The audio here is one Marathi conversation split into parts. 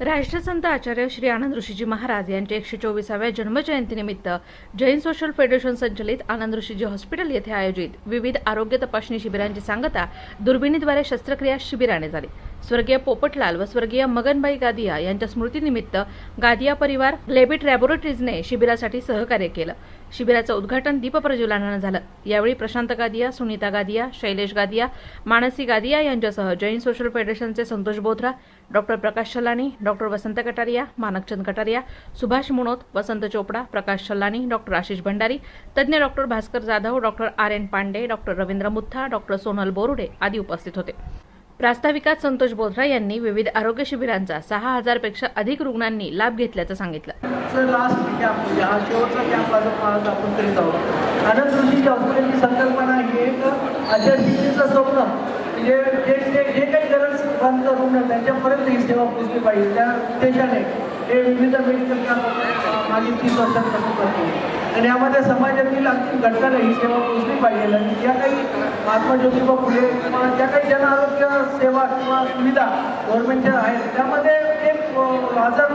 राष्ट्रसंत आचार्य श्री आनंद ऋषीजी महाराज यांच्या एकशे चोवीसाव्या जन्मजयंतीनिमित्त जैन सोशल फेडरेशन संचलित आनंद ऋषीजी हॉस्पिटल येथे आयोजित विविध आरोग्य तपासणी शिबिरांची सांगता दुर्बिणीद्वारे शस्त्रक्रिया शिबिराने झाली. स्वर्गीय पोपटलाल व स्वर्गीय मगनबाई गादिया यांच्या स्मृतीनिमित्त गादिया परिवार लेबिट लॅबोरेटरीजने शिबिरासाठी सहकार्य केलं. शिबिराचं उद्घाटन दीपप्रज्वलनानं झालं. यावेळी प्रशांत गादिया सुनीता गादिया शैलेश गादिया मानसी गादिया यांच्यासह Jain social फेडरेशनचे Santosh Bothra doctor Prakash Chhallani doctor Vasant Kataria Manakchand Kataria Subhash Munot Vasant Chopda Prakash Chhalani doctor Ashish Bhandari तज्ज्ञ doctor Bhaskar Jadhav doctor R. N. Pande doctor Ravindra Mutha doctor Sonal Borude आदी उपस्थित होते. प्रास्ताविकात संतोष बोथरा यांनी विविध आरोग्य शिबिरांचा सहा हजारपेक्षा अधिक रुग्णांनी लाभ घेतल्याचं सांगितलं. लास्ट कॅम्प म्हणजे हा शेवटचा कॅम्प आज आज आपण करीत आहोत. आनंद ऋषीची हॉस्पिटलची संकल्पना ही एक आचार्यशीचं स्वप्न म्हणजे जे जे जे काही गरज बंद रुग्ण त्यांच्यापर्यंत ही सेवा पोचली पाहिजे. त्या उद्देशाने हे विविध मेडिकल कॅम्प मागील तीस वर्षांपासून करतो. आणि यामध्ये समाजातील अंतिम घटकाला ही सेवा पोचली पाहिजे. आणि ज्या काही महात्मा ज्योतिबा फुले किंवा ज्या काही जन आरोग्य सेवा किंवा सुविधा गव्हर्नमेंटच्या आहेत त्यामध्ये एक आजार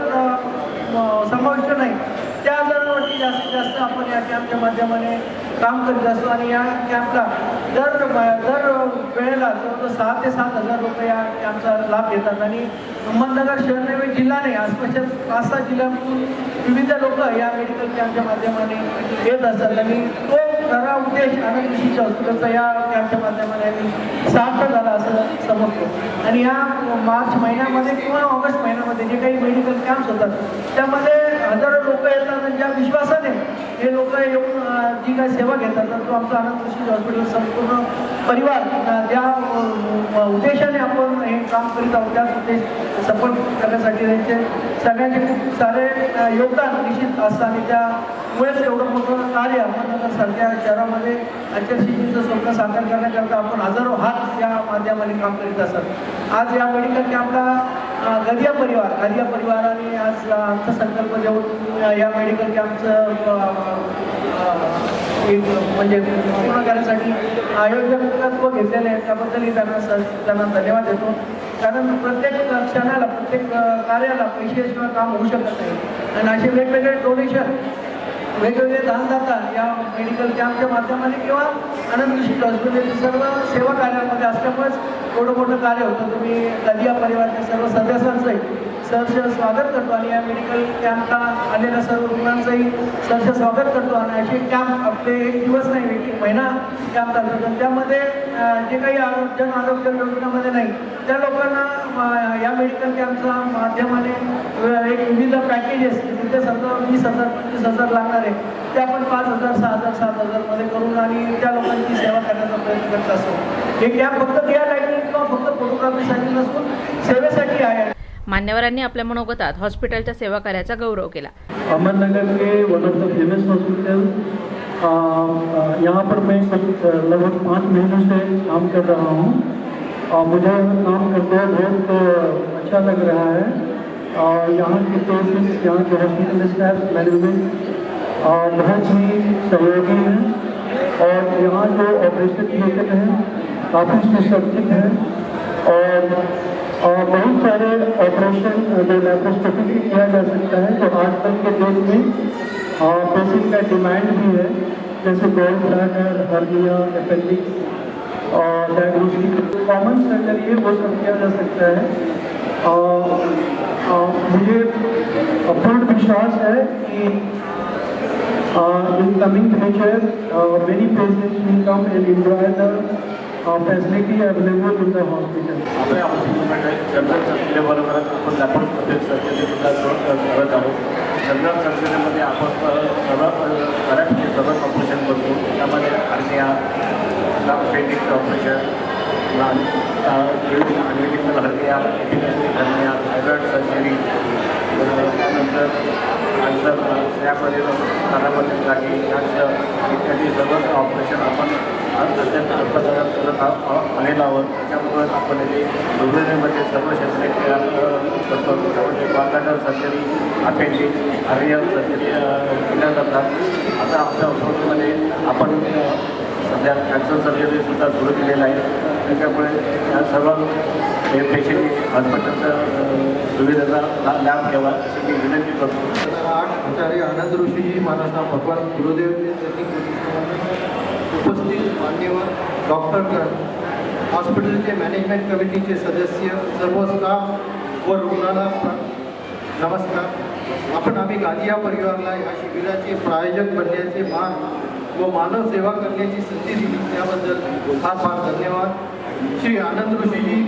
समाविष्ट नाही. त्या आजारावरती जास्तीत जास्त आपण या कॅम्पच्या माध्यमाने काम करीत असतो आणि या कॅम्पला दर दर वेळेला जवळजवळ सहा ते सात हजार रुपये या कॅम्पचा लाभ घेतात. आणि अहमदनगर शहर नव्हे जिल्हा नाही आसपासच्या पाच सहा जिल्ह्यातून विविध लोक या मेडिकल कॅम्पच्या माध्यमाने येत असतात. आणि तो खरा उद्देश आनंद विशिष्ट हॉस्पिटलचा या कॅम्पच्या माध्यमाने सार्थ झाला असं समजतो. आणि या मार्च महिन्यामध्ये किंवा ऑगस्ट महिन्यामध्ये जे काही मेडिकल कॅम्प्स होतात त्यामध्ये हजारो लोक येतात आणि ज्या विश्वासाने हे लोक येऊन जी काही सेवा घेतात तर तो आमचा आनंद कृषी हॉस्पिटल संपूर्ण परिवार ज्या त्या उद्देशाने आपण हे काम करीत आहोत. त्याच उद्देश सफल करण्यासाठी त्यांचे सगळ्यांचे खूप सारे योगदान निश्चित असतं आणि त्यामुळेच एवढं मोठं कार्य अहमदनगर सारख्या शहरामध्ये आचार्यशीचं स्वप्न साकार करण्याकरता आपण हजारो हात या माध्यमाने काम करीत असतात आज या मेडिकल कॅम्पला गदिया परिवार गदिया परिवाराने आज आमचा अर्थसंकल्प देऊन या मेडिकल कॅम्पचं एक म्हणजे पूर्ण करण्यासाठी आयोजकत्व घेतलेले आहे त्याबद्दलही त्यांना स- त्यांना धन्यवाद देतो. कारण प्रत्येक क्षणाला प्रत्येक कार्याला पैशाशिवाय काम होऊ शकत नाही. आणि असे वेगवेगळे डोनेशन वेगवेगळे दानदाता या मेडिकल कॅम्पच्या माध्यमाने किंवा आनंद विशिष्ट हॉस्पिटलचे सर्व सेवा कार्यामध्ये असल्यामुळेच मोठं मोठं कार्य होतं. तुम्ही दलिया परिवाराच्या सर्व सदस्यांचंही सहर्ष स्वागत करतो आणि या मेडिकल कॅम्पला आलेल्या सर्व रुग्णांचंही सहर्ष स्वागत करतो. आणि असे कॅम्प आपले एक दिवस नाही एक एक महिना कॅम्प चालतो. त्यामध्ये जे काही आरोग्य जन आरोग्य योजनेमध्ये नाही त्या लोकांना या मेडिकल कॅम्पच्या माध्यमाने एक विविध पॅकेजेस तिथे समजा वीस हजार पंचवीस हजार लागणार आहे ते आपण पाच हजार सहा हजार सात हजारमध्ये करून आणि त्या लोकांची सेवा करण्याचा प्रयत्न करत असतो हे कॅम्प फक्त या लाईटिंग किंवा फक्त फोटोग्राफीसाठी नसून सेवेसाठी आहे. मान्यवरांनी आपल्या मनोगतात हॉस्पिटलच्या सेवा कार्याचा गौरव केला. अहमदनगर के one of the famous hospital यहाँ पर मैं लगभग पाँच महीनों से काम कर रहा हूँ। और मुझे काम करते हुए बहुत अच्छा लग रहा है। और यहाँ के पेशेंट्स यहाँ के हॉस्पिटल स्टाफ मैनेजमेंट और बहुत ही सहयोगी हैं। और यहाँ जो ऑपरेशन थिएटर है, काफ़ी सुसज्जित है। और बहुत सारे ऑपरेशन जो लेप्रोस्कोपी किया जा सकता है, जो आजकल के डेट में पेशेंट का डिमांड भी है। जैसे गोल ब्लैडर हर्निया अपेंडिक्स और डायग्नोस्टिक कॉमन सर्जरी है, वो सब किया जा सकता है। और और मुझे पूर्ण विश्वास है कि uh, in coming future, uh, many patients will come and enjoy the uh, facility available in the hospital. आपल्या हॉस्पिटलमध्ये जनरल सर्जरीबरोबरच आपण लॅपॉस्कोपिक सर्जरी सुद्धा करत आहोत. जनरल सर्जरीमध्ये आपण सर्व बऱ्यापैकी सर्व ऑपरेशन करतो त्यामध्ये hernia pending operation umbilical hernia एपिनेस्टिक hernia thyroid surgery त्यानंतर कॅन्सर स्नॅपमध्ये कानामध्ये जागी कॅन्सर इत्यादी सर्वच ऑपरेशन आपण आज सध्या अल्पदरात करत आलेलो आहोत. त्याच्यामुळे आपण येथे रुग्णालयामध्ये सर्व शस्त्रक्रिया तयार करतो. त्यामध्ये कॉन्ट्रॅक्टर सर्जरी अपेंडिक्स आर्यन सर्जरी केल्या जातात. आता आपल्या हॉस्पिटलमध्ये आपण सध्या कॅन्सर सर्जरीसुद्धा सुरू केलेलं आहे. त्याच्यामुळे या सर्व हे पेशंट हॉस्पिटलच्या सुविधेचा लाभ घ्यावा अशी मी विनंती करतो. आठ आचार्य आनंद ऋषीजी महाराजा भगवान गुरुदेव उपस्थित मान्यवर डॉक्टरगण हॉस्पिटलचे मॅनेजमेंट कमिटीचे सदस्य सर्व स्टाफ व रुग्णाला नमस्कार. आपण आम्ही गादिया परिवाराला या शिबिराचे प्रायोजक बनण्याचे मान व मानव सेवा करण्याची संधी दिली त्याबद्दल फार फार धन्यवाद. श्री आनंद ऋषीजी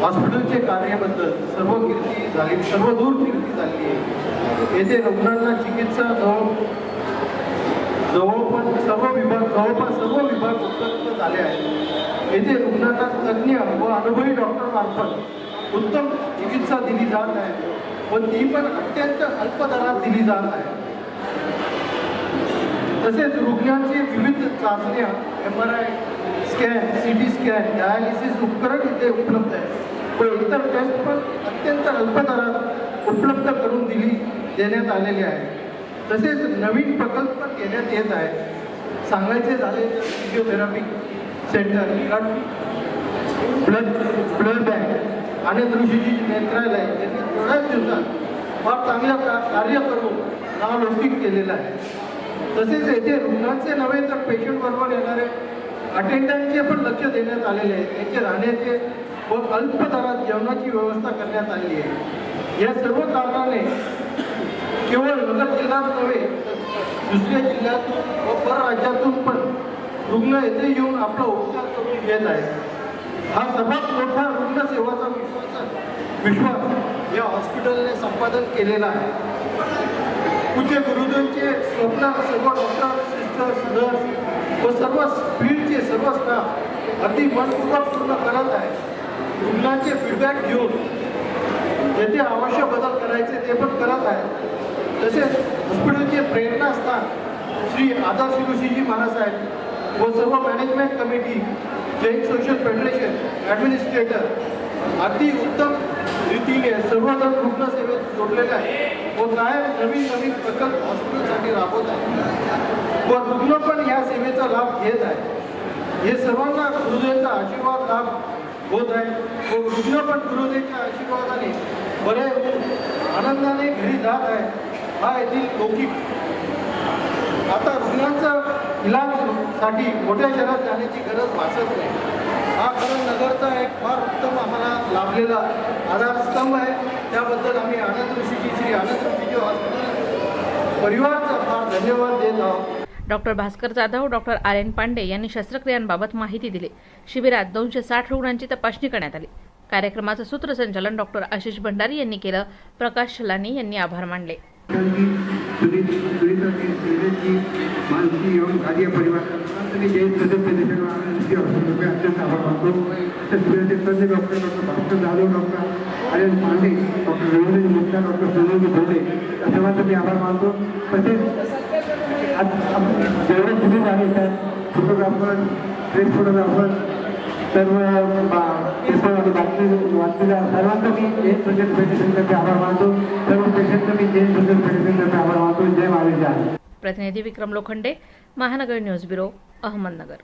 हॉस्पिटलचे कार्याबद्दल सर्व कीर्ती झाली सर्व दूर कीर्ती झाली आहे. येथे रुग्णांना चिकित्सा जवळ जवळपास सर्व विभाग जवळपास सर्व विभाग उपलब्ध झाले आहेत. येथे रुग्णांना तज्ज्ञ व अनुभवी डॉक्टरमार्फत उत्तम चिकित्सा दिली जात आहे. व ती पण अत्यंत अल्प दरात दिली जात आहे. तसेच रुग्णांची विविध चाचण्या M R I scan C T scan dialysis उपकरण इथे उपलब्ध आहे व इतर टेस्ट पण अत्यंत अल्प दरात उपलब्ध करून दिली देण्यात आलेली आहे. तसेच नवीन प्रकल्प पण घेण्यात येत आहे. सांगायचे झाले तर physiotherapy centre blood blood bank आणि ऋषीजी नेत्रालय यांनी थोड्याच दिवसात फार चांगल्या कार्य करून नावलौकिक केलेलं आहे. तसेच येथे रुग्णांचे नव्हे तर पेशंट बरोबर येणारे अटेंडंटचे पण लक्ष देण्यात आलेले आहे. त्यांचे राहण्याचे व अल्प दरात जेवणाची व्यवस्था करण्यात आली आहे. या सर्व कारणाने केवळ नगर जिल्ह्यात नव्हे दुसऱ्या जिल्ह्यातून व परराज्यातून पण रुग्ण येथे येऊन आपला उपचार करून घेत आहेत. हा सर्वात मोठा रुग्णसेवाचा विश्वास विश्वास या हॉस्पिटलने संपादन केलेला आहे. पूज्य गुरुजींचे स्वप्न सर्व डॉक्टर सिस्टर्स नर्स व सर्व स्पीडचे सर्व स्टाफ अगदी मनपूर्वक पूर्ण करत आहे रुग्णांचे फीडबॅक घेऊन जेथे आवश्यक बदल करायचे ते पण करत आहे तसेच हॉस्पिटलचे प्रेरणास्थान श्री आदर्श ऋषीजी महाराज व सर्व management committee Jain social federation administrator अगदी उत्तम रीतीने सर्वजण रुग्णसेवेत जोडलेले आहे. व कायम नवीन नवीन प्रकल्प हॉस्पिटलसाठी राबवत आहे. व रुग्ण पण या सेवेचा लाभ घेत आहे. हे सर्वांना गुरुदेवचा आशीर्वाद लाभ होत आहे. व रुग्ण पण गुरुदेवच्या आशीर्वादाने बरे आनंदाने घरी जात आहे. हा येथील लौकिक. आता रुग्णांचा इलाजसाठी मोठ्या शहरात जाण्याची गरज भासत नाही. हा खरं नगरचा एक फार उत्तम आम्हाला लाभलेला आधारस्तंभ आहे. त्याबद्दल आम्ही आनंद ऋषीजी श्री आनंद ऋषीजी हॉस्पिटल परिवारचा फार धन्यवाद देत आहोत. Doctor Bhaskar Jadhav doctor R N Pande यांनी शस्त्रक्रियांबाबत माहिती दिली. शिबिरात दोनशे साठ रुग्णांची तपासणी करण्यात आली. कार्यक्रमाचं सूत्रसंचालन डॉक्टर आशिष भंडारी यांनी केलं. प्रकाश शलानी यांनी आभार मानले. मानसी एवं कार्य परिवार. जैन सदस्य देशाला अत्यंत आभार मानतो. तर पुण्याचे doctor doctor Bhaskar Jadhav doctor Aryan Pande doctor Ravindra Mukta doctor Sunil Bhole या सर्वांचा मी आभार मानतो. तसेच आज जेवढे फोटोग्राफर प्रेस फोटोग्राफर सर्व बातमी मी फेडरेशनतर्फे आभार मानतो. सर्व मी फेडरेशनतर्फे आभार मानतो. जय महावीर प्रतिनिधी विक्रम लोखंडे महानगर न्यूज ब्युरो अहमदनगर.